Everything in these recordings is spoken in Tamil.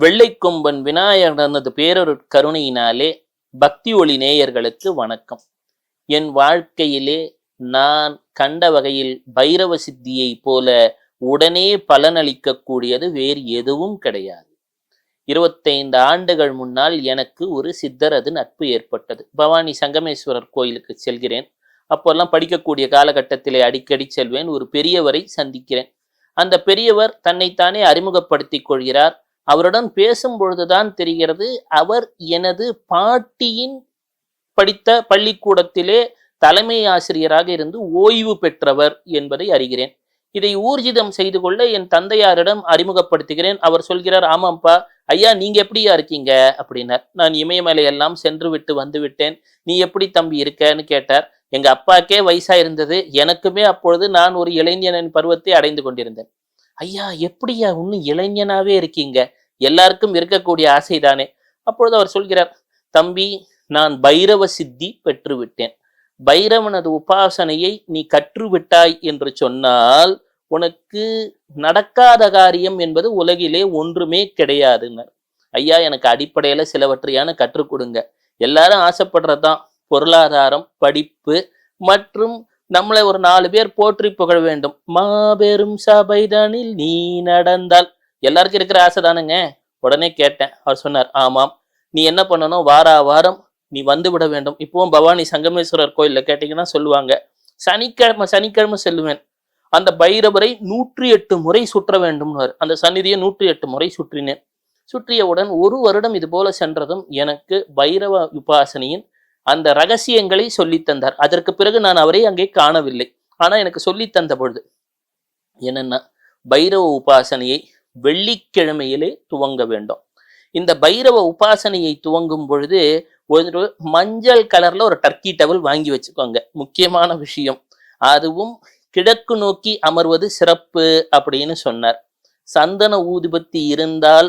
வெள்ளைக்கொம்பன் விநாயகனது பேரொரு கருணையினாலே பக்தி ஒளி நேயர்களுக்கு வணக்கம். என் வாழ்க்கையிலே நான் கண்ட வகையில் பைரவ சித்தியை போல உடனே பலனளிக்கக்கூடியது வேறு எதுவும் கிடையாது. இருபத்தைந்து ஆண்டுகள் முன்னால் எனக்கு ஒரு சித்தரது நட்பு ஏற்பட்டது. பவானி சங்கமேஸ்வரர் கோயிலுக்கு செல்கிறேன். அப்போல்லாம் படிக்கக்கூடிய காலகட்டத்திலே அடிக்கடி செல்வேன். ஒரு பெரியவரை சந்திக்கிறேன். அந்த பெரியவர் தன்னைத்தானே அறிமுகப்படுத்திக் கொள்கிறார். அவருடன் பேசும் பொழுதுதான் தெரிகிறது அவர் எனது பாட்டியின் படித்த பள்ளிக்கூடத்திலே தலைமை ஆசிரியராக இருந்து ஓய்வு பெற்றவர் என்பதை அறிகிறேன். இதை ஊர்ஜிதம் செய்து கொள்ள என் தந்தையாரிடம் அறிமுகப்படுத்துகிறேன். அவர் சொல்கிறார் ஆமாம்ப்பா ஐயா நீங்க எப்படியா இருக்கீங்க? அப்படின்னார். நான் இமயமலை எல்லாம் சென்று விட்டு வந்து விட்டேன் நீ எப்படி தம்பி இருக்கன்னு கேட்டார். எங்க அப்பாக்கே வயசா இருந்தது எனக்குமே அப்பொழுது நான் ஒரு இளைஞனின் பருவத்தை அடைந்து கொண்டிருந்தேன். ஐயா எப்படியா இன்னும் இளைஞனாவே இருக்கீங்க? எல்லாருக்கும் இருக்கக்கூடிய ஆசைதானே? அப்பொழுது அவர் சொல்கிறார் தம்பி நான் பைரவ சித்தி பெற்றுவிட்டேன். பைரவனது உபாசனையை நீ கற்றுவிட்டாய் என்று சொன்னால் உனக்கு நடக்காத காரியம் என்பது உலகிலே ஒன்றுமே கிடையாதுன்னு ஐயா எனக்கு அடிப்படையில சிலவற்றையான கற்றுக் கொடுங்க. எல்லாரும் ஆசைப்படுறதுதான். பொருளாதாரம் படிப்பு மற்றும் நம்மளை ஒரு நாலு பேர் போற்றி புகழ வேண்டும். மாபெரும் சபைதனில் நீ நடந்தால். எல்லாருக்கும் இருக்கிற ஆசை தானுங்க. உடனே கேட்டேன். அவர் சொன்னார் ஆமாம். நீ என்ன பண்ணணும்? வாரா வாரம் நீ வந்து விட வேண்டும். இப்பவும் பவானி சங்கமேஸ்வரர் கோயில்ல கேட்டீங்கன்னா சொல்லுவாங்க சனிக்கிழமை சனிக்கிழமை செல்லுவேன். அந்த பைரவரை நூற்றி எட்டு முறை சுற்ற வேண்டும்னு அந்த சந்நிதியை நூற்றி எட்டு முறை சுற்றினேன். சுற்றியவுடன் ஒரு வருடம் இது போல சென்றதும் எனக்கு பைரவ உபாசனையின் அந்த ரகசியங்களை சொல்லி தந்தார். அதற்கு பிறகு நான் அவரை அங்கே காணவில்லை. ஆனால் எனக்கு சொல்லி தந்த பொழுது என்னன்னா பைரவ உபாசனையை வெள்ளிக்கிழமையிலே துவங்க வேண்டும். இந்த பைரவ உபாசனையை துவங்கும் பொழுது ஒரு மஞ்சள் கலர்ல ஒரு டர்க்கி டவல் வாங்கி வச்சுக்கோங்க. முக்கியமான விஷயம். அதுவும் கிழக்கு நோக்கி அமர்வது சிறப்பு அப்படின்னு சொன்னார். சந்தன ஊதுபத்தி இருந்தால்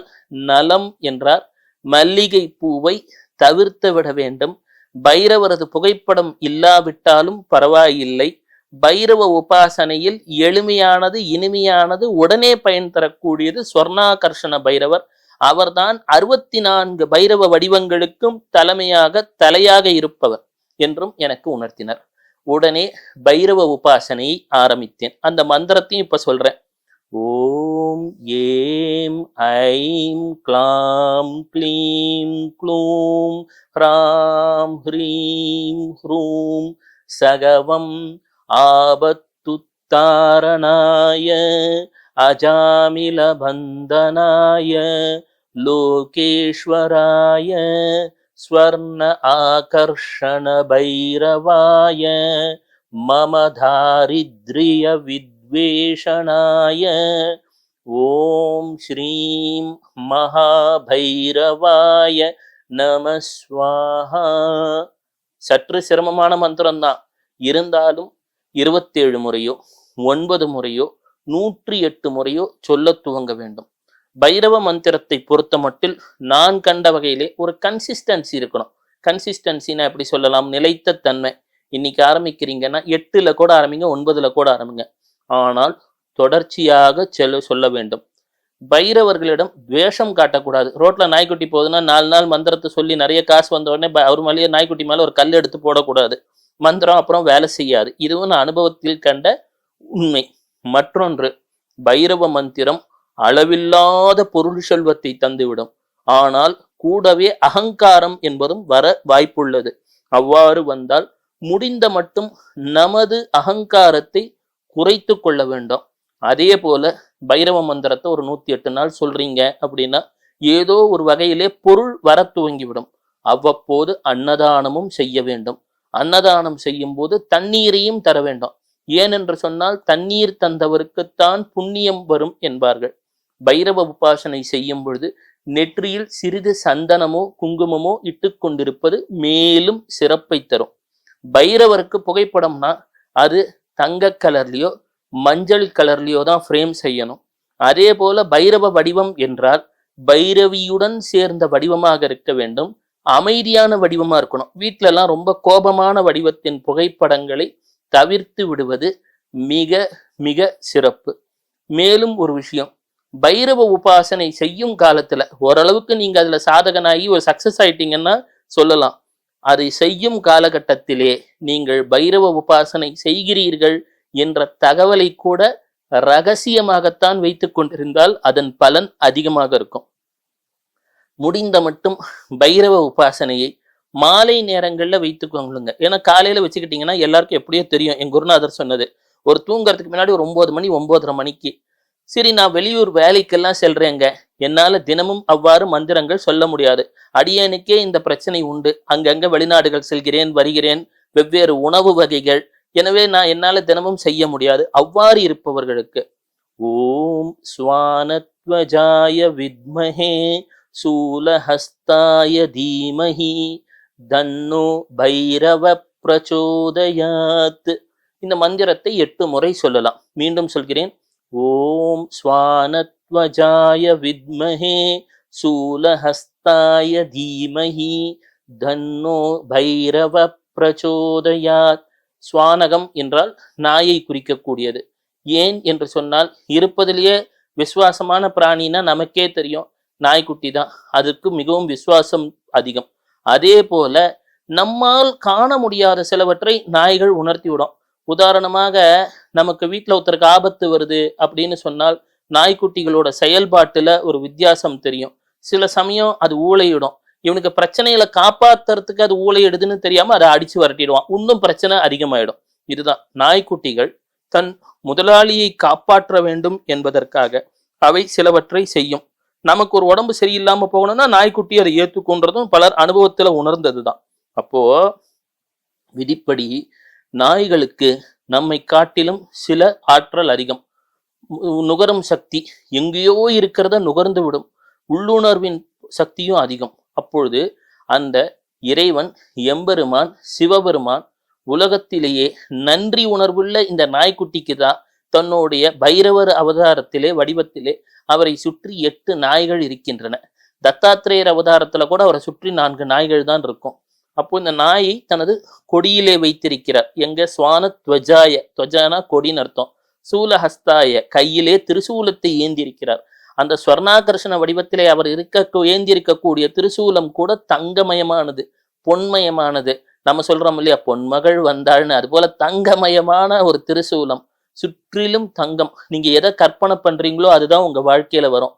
நலம் என்றார். மல்லிகை பூவை தவிர்த்து விட வேண்டும். பைரவரது புகைப்படம் இல்லாவிட்டாலும் பரவாயில்லை. பைரவ உபாசனையில் எளிமையானது இனிமையானது உடனே பயன் தரக்கூடியது சொர்ணாகர்ஷண பைரவர். அவர்தான் அறுபத்தி நான்கு பைரவ வடிவங்களுக்கும் தலைமையாக தலையாக இருப்பவர் என்றும் எனக்கு உணர்த்தினர். உடனே பைரவ உபாசனையை ஆரம்பித்தேன். அந்த மந்திரத்தையும் இப்ப சொல்றேன். ஓம் ஏம் ஐம் க்ளாம் க்ளீம் க்ளூம் ஹ்ராம் ஹ்ரீம் ஹ்ரூம் சகவம் ஆபத்துத்தாரணாய அஜாமிலபந்தனாய லோகேஸ்வராய ஸ்வர்ண ஆகர்ஷண பைரவாய மம தாரித்ரிய வித் दारिद्र्यविद्वेषणाय ॐ श्रीं மகாபைரவாய நம ஸ்வாஹா சற்று சிரமமான மந்திரம்தான் இருந்தாலும் இருபத்தேழு முறையோ ஒன்பது முறையோ நூற்றி எட்டு முறையோ சொல்ல துவங்க வேண்டும் பைரவ மந்திரத்தை பொறுத்த மட்டில் நான் கண்ட வகையிலே ஒரு கன்சிஸ்டன்சி இருக்கணும் கன்சிஸ்டன்சினா எப்படி சொல்லலாம் நிலைத்த தன்மை இன்னைக்கு ஆரம்பிக்கிறீங்கன்னா எட்டுல கூட ஆரம்பிங்க ஒன்பதுல கூட ஆரம்பிங்க ஆனால் தொடர்ச்சியாக செல்ல சொல்ல வேண்டும். பைரவர்களிடம் துவேஷம் காட்டக்கூடாது. ரோட்ல நாய்க்குட்டி போகுதுன்னா நாலு நாள் மந்திரத்தை சொல்லி நிறைய காசு வந்த உடனே அவர் மேலேயே நாய்க்குட்டி மேலே ஒரு கல் எடுத்து போடக்கூடாது. மந்திரம் அப்புறம் வேலை செய்யாது. இதுவும் நான் அனுபவத்தில் கண்ட உண்மை. மற்றொன்று பைரவ மந்திரம் அளவில்லாத பொருள் செல்வத்தை தந்துவிடும். ஆனால் கூடவே அகங்காரம் என்பதும் வர வாய்ப்புள்ளது. அவ்வாறு வந்தால் முடிந்த மட்டும் நமது அகங்காரத்தை குறைத்து கொள்ள வேண்டும். அதே போல பைரவ மந்திரத்தை ஒரு நூத்தி எட்டு நாள் சொல்றீங்க அப்படின்னா ஏதோ ஒரு வகையிலே பொருள் வர துவங்கிவிடும். அவ்வப்போது அன்னதானமும் செய்ய வேண்டும். அன்னதானம் செய்யும் போது தண்ணீரையும் தர வேண்டும். ஏனென்று சொன்னால் தண்ணீர் தந்தவருக்குத்தான் புண்ணியம் வரும் என்பார்கள். பைரவ உபாசனை செய்யும் பொழுது நெற்றியில் சிறிது சந்தனமோ குங்குமமோ இட்டு கொண்டிருப்பது மேலும் சிறப்பை தரும். பைரவருக்கு புகைப்படம்னா அது தங்க கலர்லயோ மஞ்சள் கலர்லயோ தான் ஃப்ரேம் செய்யணும். அதே போல பைரவ வடிவம் என்றால் பைரவியுடன் சேர்ந்த வடிவமாக இருக்க வேண்டும். அமைதியான வடிவமா இருக்கணும். வீட்ல எல்லாம் ரொம்ப கோபமான வடிவத்தின் புகைப்படங்களை தவிர்த்து விடுவது மிக மிக சிறப்பு. மேலும் ஒரு விஷயம் பைரவ உபாசனை செய்யும் காலத்துல ஓரளவுக்கு நீங்க அதுல சாதகனாகி ஒரு சக்சஸ் ஆயிட்டீங்கன்னா சொல்லலாம். அதை செய்யும் காலகட்டத்திலே நீங்கள் பைரவ உபாசனை செய்கிறீர்கள் என்ற தகவலை கூட ரகசியமாகத்தான் வைத்துக் கொண்டிருந்தால் அதன் பலன் அதிகமாக இருக்கும். முடிந்த மட்டும் பைரவ உபாசனையை மாலை நேரங்களில் வைத்துக்கோங்களுங்க ஏன்னா காலையில வச்சுக்கிட்டீங்கன்னா எல்லாருக்கும் எப்படியோ தெரியும். என் குருநாதர் சொன்னது ஒரு தூங்குறதுக்கு முன்னாடி ஒரு ஒன்பது மணி ஒன்பதரை மணிக்கு சரி நான் வெளியூர் வேலைக்கெல்லாம் செல்றேங்க. என்னால தினமும் அவ்வாறு மந்திரங்கள் சொல்ல முடியாது. அடியேனுக்கே இந்த பிரச்சனை உண்டு. அங்கங்க வெளிநாடுகள் செல்கிறேன் வருகிறேன். வெவ்வேறு உணவு வகைகள். எனவே நான் என்னால தினமும் செய்ய முடியாது. அவ்வாறு இருப்பவர்களுக்கு ஓம் ஸ்வானத்வஜாய வித்மஹே சூலஹஸ்தாய தீமஹி தன்னோ பைரவ பிரச்சோதயாத். இந்த மந்திரத்தை எட்டு முறை சொல்லலாம். மீண்டும் சொல்கிறேன். ஓம் ஸ்வானத்வஜாய வித்மஹே சூலஹஸ்தாய தீமஹி தன்னோ பைரவ பிரச்சோதயாத். ஸ்வானகம் என்றால் நாயை குறிக்கக்கூடியது. ஏன் என்று சொன்னால் இருப்பதிலேயே விசுவாசமான பிராணினா நமக்கே தெரியும். நாய்க்குட்டி தான். அதற்கு மிகவும் விசுவாசம் அதிகம். அதே போல நம்மால் காண முடியாத சிலவற்றை நாய்கள் உணர்த்தி விடும். உதாரணமாக நமக்கு வீட்டில் ஒருத்தருக்கு ஆபத்து வருது அப்படின்னு சொன்னால் நாய்க்குட்டிகளோட செயல்பாட்டுல ஒரு வித்தியாசம் தெரியும். சில சமயம் அது ஊளையிடும். இவனுக்கு பிரச்சனைகளை காப்பாத்துறதுக்கு அது ஊழையிடுதுன்னு தெரியாம அதை அடிச்சு வரட்டிடுவான். இன்னும் பிரச்சனை அதிகமாயிடும். இதுதான். நாய்க்குட்டிகள் தன் முதலாளியை காப்பாற்ற வேண்டும் என்பதற்காக அவை சிலவற்றை செய்யும். நமக்கு ஒரு உடம்பு சரியில்லாம போகணும்னா நாய்க்குட்டி அதை ஏத்துக்கொன்றதும் பலர் அனுபவத்துல உணர்ந்ததுதான். அப்போ விதிப்படி நாய்களுக்கு நம்மை காட்டிலும் சில ஆற்றல் அதிகம். நுகரும் சக்தி எங்கேயோ இருக்கிறத நுகர்ந்து விடும். உள்ளுணர்வின் சக்தியும் அதிகம். அப்பொழுது அந்த இறைவன் எம்பெருமான் சிவபெருமான் உலகத்திலேயே நன்றி உணர்வுள்ள இந்த நாய்க்குட்டிக்கு தான் தன்னுடைய பைரவர் அவதாரத்திலே வடிவத்திலே அவரை சுற்றி எட்டு நாய்கள் இருக்கின்றன. தத்தாத்திரேயர் அவதாரத்துல கூட அவரை சுற்றி நான்கு நாய்கள் தான் இருக்கும். அப்போ இந்த நாயை தனது கொடியிலே வைத்திருக்கிறார். எங்க? சுவான துவஜாய துவஜானா கொடின்னு அர்த்தம். சூலஹஸ்தாய. கையிலே திருசூலத்தை ஏந்தியிருக்கிறார் அந்த ஸ்வர்ணாகர்ஷண வடிவத்திலே அவர் இருக்க ஏந்தியிருக்கக்கூடிய திருசூலம் கூட தங்கமயமானது பொன்மயமானது. நம்ம சொல்றோம் இல்லையா? பொன்மகள் வந்தாள்னு. அது போல தங்கமயமான ஒரு திருசூலம். சுற்றிலும் தங்கம். நீங்க எதை கற்பனை பண்றீங்களோ அதுதான் உங்க வாழ்க்கையில வரும்.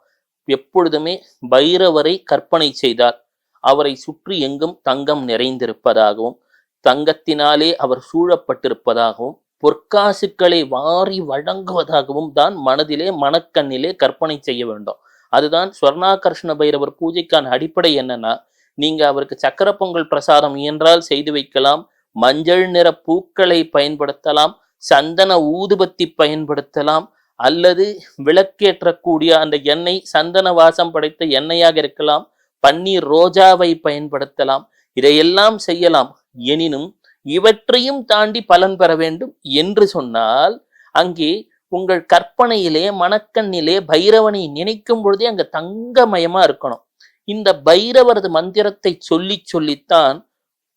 எப்பொழுதுமே பைரவரை கற்பனை செய்தார். அவரை சுற்றி எங்கும் தங்கம் நிறைந்திருப்பதாகவும் தங்கத்தினாலே அவர் சூழப்பட்டிருப்பதாகவும் பொற்காசுக்களை வாரி வழங்குவதாகவும் தான் மனதிலே மனக்கண்ணிலே கற்பனை செய்ய வேண்டும். அதுதான் ஸ்வர்ணாகர்ஷ்ண பைரவர் பூஜைக்கான அடிப்படை என்னன்னா நீங்க அவருக்கு சக்கர பொங்கல் பிரசாதம் இயன்றால் செய்து வைக்கலாம் மஞ்சள் நிற பூக்களை பயன்படுத்தலாம் சந்தன ஊதுபத்தி பயன்படுத்தலாம் அல்லது விளக்கேற்றக்கூடிய அந்த எண்ணெய் சந்தன வாசம் படைத்த எண்ணெயாக இருக்கலாம் பன்னீர் ரோஜாவை பயன்படுத்தலாம். இதையெல்லாம் செய்யலாம். எனினும் இவற்றையும் தாண்டி பலன் பெற வேண்டும் என்று சொன்னால் அங்கே உங்கள் கற்பனையிலே மனக்கண்ணிலே பைரவனை நினைக்கும் பொழுதே அங்க தங்கமயமா இருக்கணும். இந்த பைரவரது மந்திரத்தை சொல்லி சொல்லித்தான்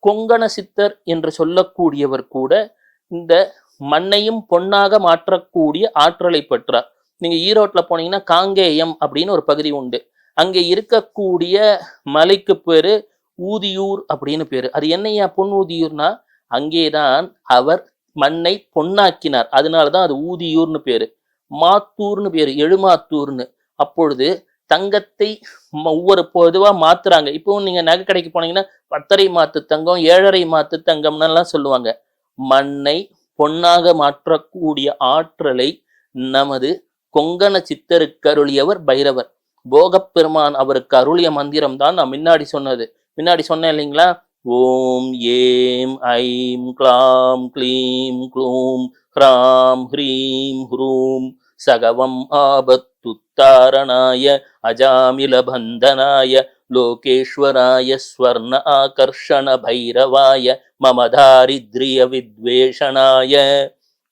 கொங்கண சித்தர் என்று சொல்லக்கூடியவர் கூட இந்த மண்ணையும் பொன்னாக மாற்றக்கூடிய ஆற்றலை பெற்றார். நீங்க ஈரோட்ல போனீங்கன்னா காங்கேயம் அப்படின்னு ஒரு பகுதி உண்டு. அங்கே இருக்கக்கூடிய மலைக்கு பேரு ஊதியூர் அப்படின்னு பேரு. அது என்னையா பொன் ஊதியூர்னா? அங்கேதான் அவர் மண்ணை பொன்னாக்கினார். அதனாலதான் அது ஊதியூர்னு பேரு. மாத்தூர்னு பேரு எழுமாத்தூர்னு. அப்பொழுது தங்கத்தை ம- ஒவ்வொரு பொதுவா மாத்துறாங்க. இப்போ நீங்க நகை கடைக்கு போனீங்கன்னா பத்தரை மாத்து தங்கம் ஏழரை மாத்து தங்கம்னு எல்லாம் சொல்லுவாங்க. மண்ணை பொன்னாக மாற்றக்கூடிய ஆற்றலை நமது கொங்கண சித்தருக்கருளியவர் பைரவர். போகப்பெருமான் அவருக்கு அருளிய மந்திரம் தான் நான் முன்னாடி சொன்னது. முன்னாடி சொன்னேன் இல்லைங்களா? ஓம் ஏம் ஐம் கிளாம் க்ளீம் க்ளூம் ஹ்ராம் ஹ்ரீம் ஹ்ரூம் சகவம் ஆபத்துத்தாரணாய அஜாமிலபந்தனாய லோகேஸ்வராய ஸ்வர்ண ஆகர்ஷண பைரவாய மம தாரித்ரிய வித்வேஷணாய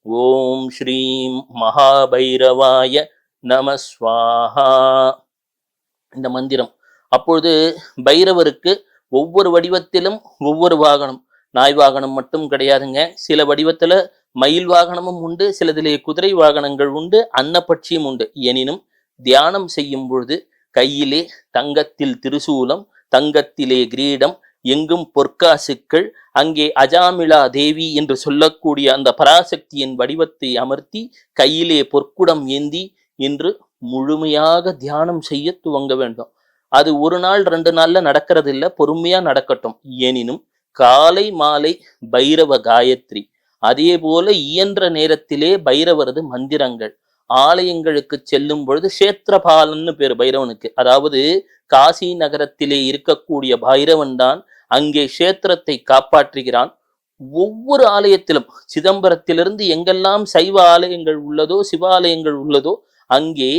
ஓம் ஸ்ரீம் மகாபைரவாய நமஸ்வாஹா இந்த மந்திரம். அப்பொழுது பைரவருக்கு ஒவ்வொரு வடிவத்திலும் ஒவ்வொரு வாகனம். நாய் வாகனம் மட்டும் கிடையாதுங்க. சில வடிவத்துல மயில் வாகனமும் உண்டு சிலதிலே குதிரை வாகனங்கள் உண்டு அன்னப்பட்சியும் உண்டு. எனினும் தியானம் செய்யும் பொழுது கையிலே தங்கத்தில் திருசூலம் தங்கத்திலே கிரீடம் எங்கும் பொற்காசுக்கள் அங்கே அஜாமிளா தேவி என்று சொல்லக்கூடிய அந்த பராசக்தியின் வடிவத்தை அமர்த்தி கையிலே பொற்குடம் ஏந்தி என்று முழுமையாக தியானம் செய்ய துவங்க வேண்டும். அது ஒரு நாள் ரெண்டு நாள்ல நடக்கிறது இல்ல பொறுமையா நடக்கட்டும். எனினும் காலை மாலை பைரவ காயத்ரி. அதே போல இயன்ற நேரத்திலே பைரவரது மந்திரங்கள். ஆலயங்களுக்கு செல்லும் பொழுது சேத்திரபாலன்னு பேர் பைரவனுக்கு. அதாவது காசி நகரத்திலே இருக்கக்கூடிய பைரவன் தான் அங்கே கஷேத்திரத்தை காப்பாற்றுகிறான். ஒவ்வொரு ஆலயத்திலும் சிதம்பரத்திலிருந்து எங்கெல்லாம் சைவ ஆலயங்கள் உள்ளதோ சிவாலயங்கள் உள்ளதோ அங்கே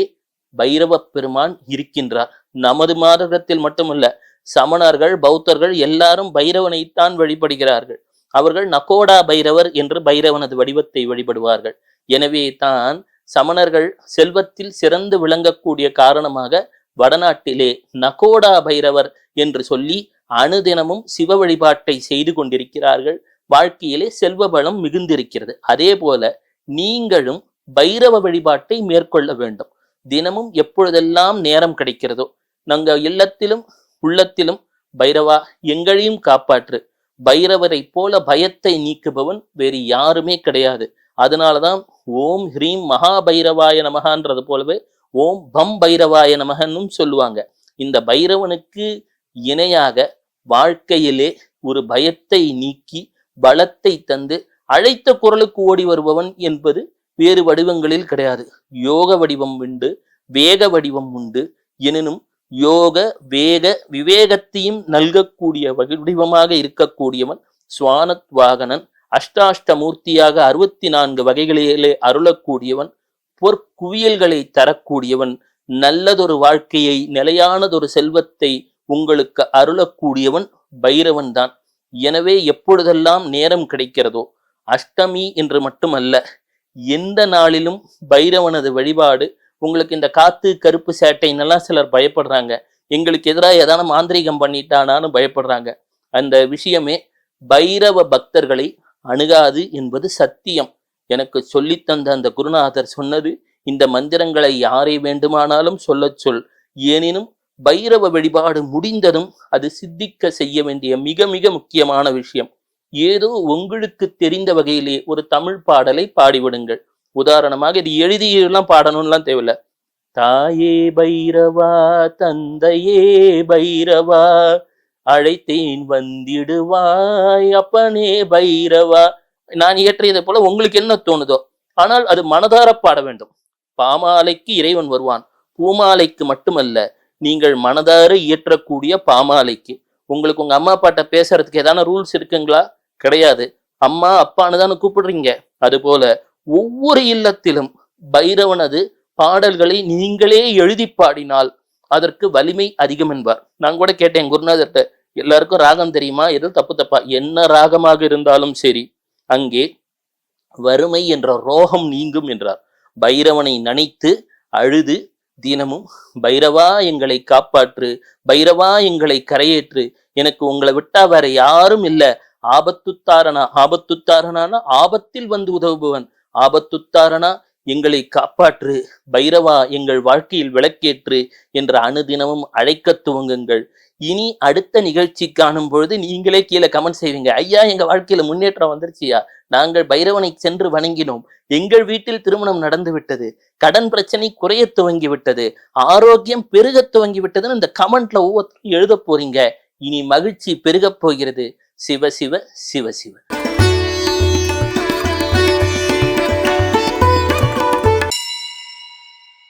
பைரவ பெருமான் இருக்கின்றார். நமது மாதத்தில் மட்டுமல்ல சமணர்கள் பௌத்தர்கள் எல்லாரும் பைரவனைத்தான் வழிபடுகிறார்கள். அவர்கள் நகோடா பைரவர் என்று பைரவனது வடிவத்தை வழிபடுவார்கள். எனவே தான் சமணர்கள் செல்வத்தில் சிறந்து விளங்கக்கூடிய காரணமாக வடநாட்டிலே நகோடா பைரவர் என்று சொல்லி அணுதினமும் சிவ வழிபாட்டை செய்து கொண்டிருக்கிறார்கள். வாழ்க்கையிலே செல்வ பலம் மிகுந்திருக்கிறது. அதே போல நீங்களும் பைரவ வழிபாட்டை மேற்கொள்ள வேண்டும். தினமும் எப்பொழுதெல்லாம் நேரம் கிடைக்கிறதோ நாங்க இல்லத்திலும் உள்ளத்திலும் பைரவா எங்களையும் காப்பாற்று. பைரவரை போல பயத்தை நீக்குபவன் வேறு யாருமே கிடையாது. அதனாலதான் ஓம் ஹ்ரீம் மகா பைரவாய நமகான்றது போலவே ஓம் பம் பைரவாய நமகன்னும் சொல்லுவாங்க. இந்த பைரவனுக்கு இணையாக வாழ்க்கையிலே ஒரு பயத்தை நீக்கி பலத்தை தந்து அழைத்த குரலுக்கு ஓடி வருபவன் என்பது வேறு வடிவங்களில் கிடையாது. யோக வடிவம் உண்டு வேக வடிவம் உண்டு. எனினும் யோக வேக விவேகத்தையும் நல்கக்கூடிய வடிவமாக இருக்கக்கூடியவன் சுவானத் வாகனன் அஷ்டாஷ்டமூர்த்தியாக அறுபத்தி நான்கு வகைகளிலே அருளக்கூடியவன் பொற்குவியல்களை தரக்கூடியவன் நல்லதொரு வாழ்க்கையை நிலையானதொரு செல்வத்தை உங்களுக்கு அருளக்கூடியவன் பைரவன் தான். எனவே எப்பொழுதெல்லாம் நேரம் கிடைக்கிறதோ அஷ்டமி என்று மட்டுமல்ல எந்த நாளிலும் பைரவனது வழிபாடு உங்களுக்கு இந்த காத்து கருப்பு சேட்டைன்னெல்லாம் சிலர் பயப்படுறாங்க எங்களுக்கு எதிராக ஏதான மாந்திரீகம் பண்ணிட்டானான்னு பயப்படுறாங்க. அந்த விஷயமே பைரவ பக்தர்களை அணுகாது என்பது சத்தியம். எனக்கு சொல்லித்தந்த அந்த குருநாதர் சொன்னது இந்த மந்திரங்களை யாரை வேண்டுமானாலும் சொல்லச் சொல். எனினும் பைரவ வழிபாடு முடிந்ததும் அது சித்திக்க செய்ய வேண்டிய மிக மிக முக்கியமான விஷயம். ஏதோ உங்களுக்கு தெரிந்த வகையிலே ஒரு தமிழ் பாடலை பாடிவிடுங்கள். உதாரணமாக இது எழுதியெல்லாம் பாடணும்லாம் தேவையில்ல. தாயே பைரவா தந்தையே பைரவா அழைத்தேன் வந்திடுவாய் அப்பனே பைரவா. நான் இயற்றியதை போல உங்களுக்கு என்ன தோணுதோ ஆனால் அது மனதார பாட வேண்டும். பாமாலைக்கு இறைவன் வருவான். பூமாலைக்கு மட்டுமல்ல நீங்கள் மனதார இயற்றக்கூடிய பாமாலைக்கு. உங்களுக்கு உங்க அம்மா அப்பாட்ட பேசுறதுக்கு ஏதான ரூல்ஸ் இருக்குங்களா? கிடையாது. அம்மா அப்பான்னு தானே கூப்பிடுறீங்க. அதுபோல ஒவ்வொரு இல்லத்திலும் பைரவனது பாடல்களை நீங்களே எழுதி பாடினால் அதற்கு வலிமை அதிகம் என்பார். நான் கூட கேட்டேன் குருநாதர்கிட்ட எல்லாருக்கும் ராகம் தெரியுமா? எதுவும் தப்பு தப்பா? என்ன ராகமாக இருந்தாலும் சரி அங்கே வறுமை என்ற ரோகம் நீங்கும் என்றார். பைரவனை நினைத்து அழுது தினமும் பைரவா எங்களை காப்பாற்று பைரவா எங்களை கரையேற்று எனக்கு உங்களை விட்டா வேற யாரும் இல்லை ஆபத்துத்தாரனா? ஆபத்துத்தாரனான? ஆபத்தில் வந்து உதவுபவன். ஆபத்துத்தாரனா எங்களை காப்பாற்று. பைரவா எங்கள் வாழ்க்கையில் விளக்கேற்று என்ற அணுதினமும் அழைக்க துவங்குங்கள். இனி அடுத்த நிகழ்ச்சி காணும் பொழுது நீங்களே கீழே கமெண்ட் செய்வீங்க. ஐயா எங்க வாழ்க்கையில முன்னேற்றம் வந்துருச்சியா? நாங்கள் பைரவனை சென்று வணங்கினோம். எங்கள் வீட்டில் திருமணம் நடந்து விட்டது கடன் பிரச்சனை குறைய துவங்கி விட்டது ஆரோக்கியம் பெருக துவங்கி விட்டதுன்னு இந்த கமெண்ட்ல ஒவ்வொருத்தரும் எழுத போறீங்க. இனி மகிழ்ச்சி பெருகப் போகிறது. சிவ சிவ சிவ சிவ.